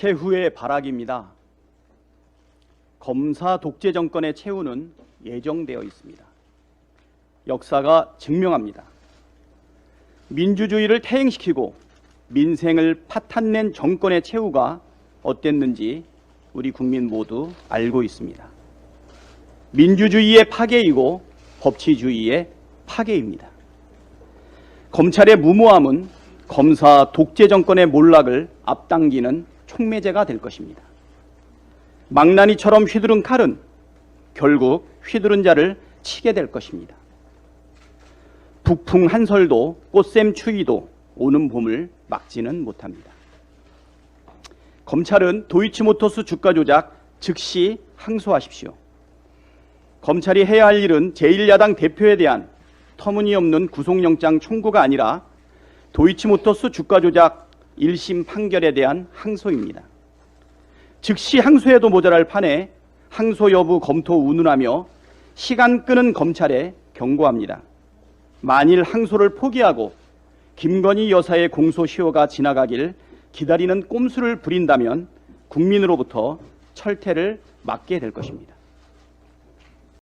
최후의 발악입니다. 검사 독재 정권의 최후는 예정되어 있습니다. 역사가 증명합니다. 민주주의를 퇴행시키고 민생을 파탄낸 정권의 최후가 어땠는지 우리 국민 모두 알고 있습니다. 민주주의의 파괴이고 법치주의의 파괴입니다. 검찰의 무모함은 검사 독재 정권의 몰락을 앞당기는 촉매제가 될 것입니다. 망나니처럼 휘두른 칼은 결국 휘두른 자를 치게 될 것입니다. 북풍 한설도 꽃샘 추위도 오는 봄을 막지는 못합니다. 검찰은 도이치모터스 주가 조작 즉시 항소하십시오. 검찰이 해야 할 일은 제1야당 대표에 대한 터무니없는 구속영장 청구가 아니라 도이치모터스 주가 조작 1심 판결에 대한 항소입니다. 즉시 항소해도 모자랄 판에 항소 여부 검토 운운하며 시간 끄는 검찰에 경고합니다. 만일 항소를 포기하고 김건희 여사의 공소시효가 지나가길 기다리는 꼼수를 부린다면 국민으로부터 철퇴를 맞게 될 것입니다.